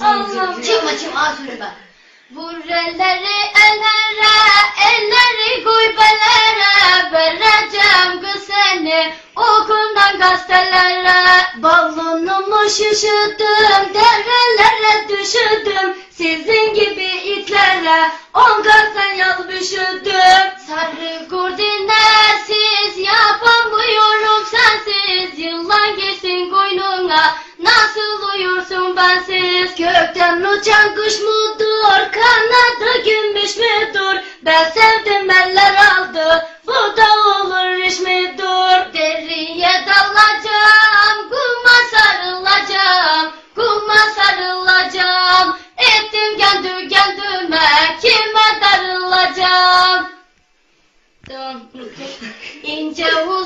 Allah'ım. Çıkma çıkma al söyle bak. Vur elleri ellere, elleri guybelere, vereceğim kız seni okundan gazetelere. Balonumu şişirdim, derelere düşürdüm, sizin gibi itlere on gazdan yazmışırdım. Sarı kurdine kuş mudur, kanadı gümüş müdür? Ben sevdim eller aldı, bu da olur iş midir? Deriye dalacağım, kuma sarılacağım, kuma sarılacağım. Ettim kendi kendime, kime darılacağım? İnce uzun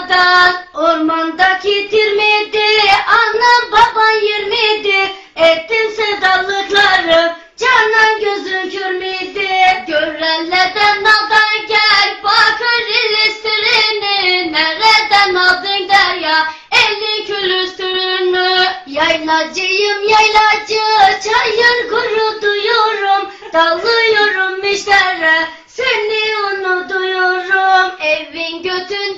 ışımadan. Ormandaki tirmidi, anam baban yirmidi. Ettin sevdalıkları, canan gözün kürmidi. Görenlerden aldın gel, bakır iliştirini. Nereden aldın der ya, elli külüstürünü. Yaylacıyım yaylacı, çayır kurutuyorum. Dalıyorum işlere, seni unutuyorum. Evin götünde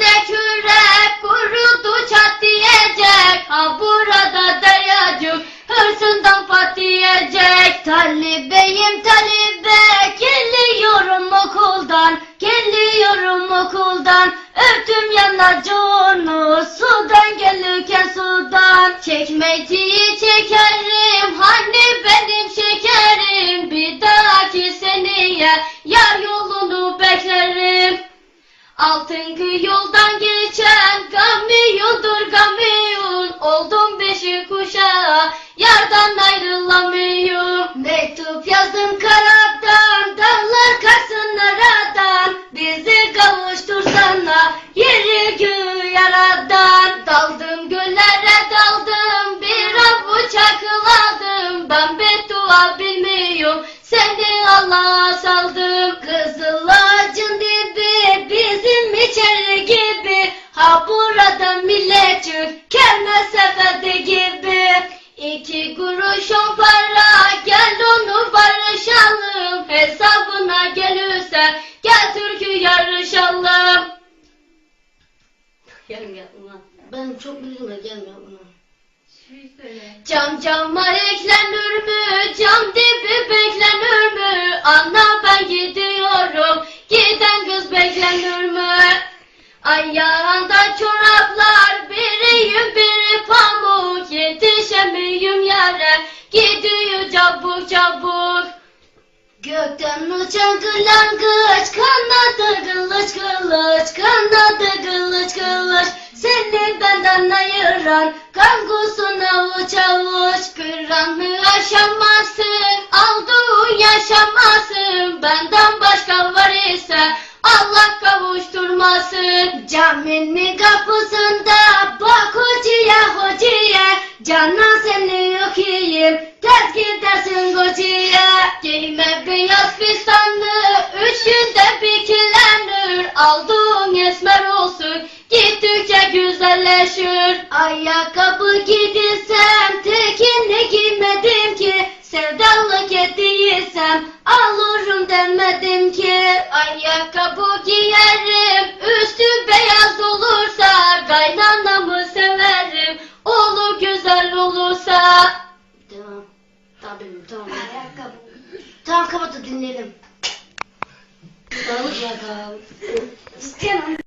Talibeyim talibe, geliyorum okuldan. Geliyorum okuldan, öptüm yanacağını. Sudan gelirken sudan. Çekmeceyi çekerim, hani benim şekerim. Bir dahaki seneye yar yolunu beklerim. Altın yoldan geçen kamyondur kamyon Oldum beşi kuşağı yardan ayrılamıyorum beddua bilmiyorum seni Allah'a saldım Kızıl ağacın dibi bizim içeri gibi. Ha burada millet tükenmez seferde gibi. İki kuruş on para gel onu barışalım. Hesabına gelirse gel türkü yarışalım. Gelmiyor buna. Ben çok üzülme gelmiyor buna. Cam cama eklenir mü? Cam dibi beklenir mü? Anla ben gidiyorum. Giden kız beklenir mü? Ayağında çoraplar, biri yün biri pamuk. Yetişemiyorum yere, gidiyor çabuk çabuk. Gökten uçan kırlangıç, kanadı kılıç kılıç, kanadı kılıç kılıç. Seni benden ayıran, kangusuna uç avuç. Kıranı aşamazsın, aldığın yaşamazsın. Benden başka var ise Allah kavuşturmasın. Caminin kapısında bak hocaya hocaya. Canan seni okuyayım, tez gidersin kocaya. Giyme beyaz fistanlı, üç günde bikilenir. Aldığın esmer olsun, gittikçe güzelleşir. Ayakkabı giydirsem, Ayakkabı giyerim, üstü beyaz olursa. Kaynanamı severim, olur güzel olursa. Tamam. Tabii tamam. Ayakkabı. Tamam kapat da dinleyelim. Bakalım. İsteyen